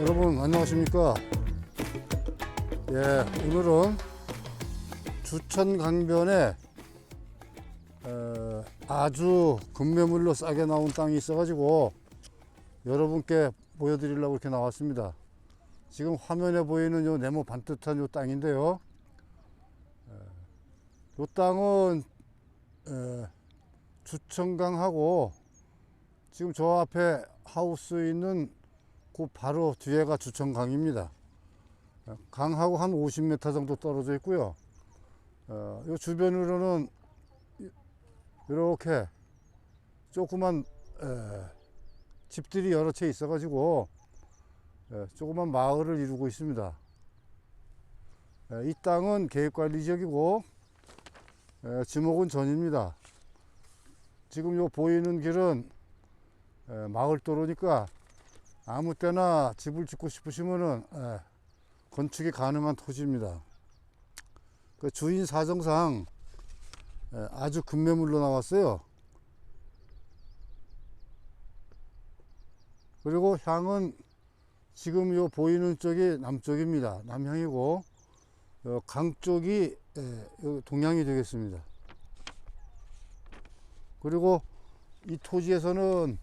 여러분 안녕하십니까? 예, 오늘은 주천 강변에 어, 아주 급매물로 싸게 나온 땅이 있어 가지고 여러분께 보여드리려고 이렇게 나왔습니다. 지금 화면에 보이는 요 네모 반듯한 요 땅인데요. 어, 요 땅은 어, 주천강하고 지금 저 앞에 하우스 있는 그 바로 뒤에가 주천강입니다. 어, 강하고 한 50m 정도 떨어져 있고요. 어, 이 주변으로는 이- 이렇게 조그만 에, 집들이 여러 채 있어가지고 에, 조그만 마을을 이루고 있습니다. 에, 이 땅은 계획관리지역이고 에, 지목은 전입니다. 지금 요 보이는 길은 에, 마을 도로니까 아무 때나 집을 짓고 싶으시면은 에, 건축이 가능한 토지입니다. 그 주인 사정상 에, 아주 급매물로 나왔어요. 그리고 향은 지금 요 보이는 쪽이 남쪽입니다. 남향이고 어, 강 쪽이 에, 요 동향이 되겠습니다. 그리고 이 토지에서는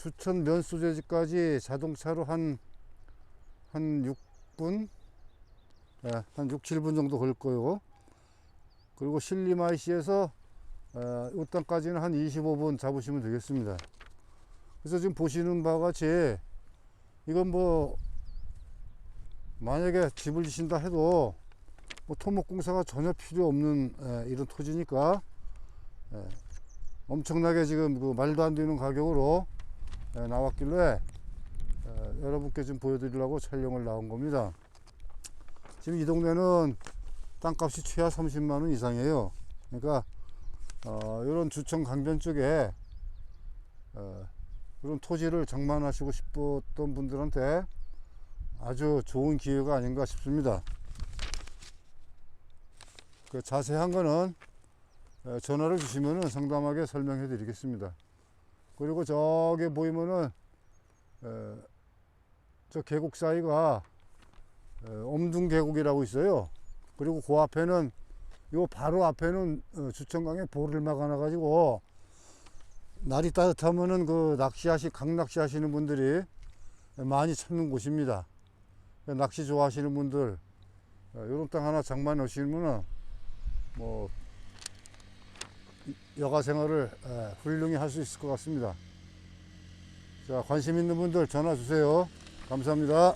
추천 면소재지까지 자동차로 한, 한 6분? 예, 한 6, 7분 정도 걸 거요. 그리고 신림IC에서 어, 이 땅까지는 한 25분 잡으시면 되겠습니다. 그래서 지금 보시는 바와 같이 이건 뭐 만약에 집을 지신다 해도 뭐 토목공사가 전혀 필요 없는 에, 이런 토지니까 에, 엄청나게 지금 그 말도 안 되는 가격으로 에, 나왔길래 에, 여러분께 좀 보여드리려고 촬영을 나온 겁니다. 지금 이 동네는 땅값이 최하 30만 원 이상이에요. 그러니까 어, 이런 주천 강변 쪽에 어, 이런 토지를 장만하시고 싶었던 분들한테 아주 좋은 기회가 아닌가 싶습니다. 그 자세한 거는 에, 전화를 주시면 상담하게 설명해 드리겠습니다. 그리고 저기 보이면은 에, 저 계곡 사이가 에, 엄둥 계곡이라고 있어요. 그리고 그 앞에는 요 바로 앞에는 어, 주천강에 볼을 막아놔 가지고 날이 따뜻하면은 그 낚시하시 강낚시 하시는 분들이 많이 찾는 곳입니다. 낚시 좋아하시는 분들 이런 땅 하나 장만해 오시면은 뭐 여가 생활을 에, 훌륭히 할 수 있을 것 같습니다. 자, 관심 있는 분들 전화 주세요. 감사합니다.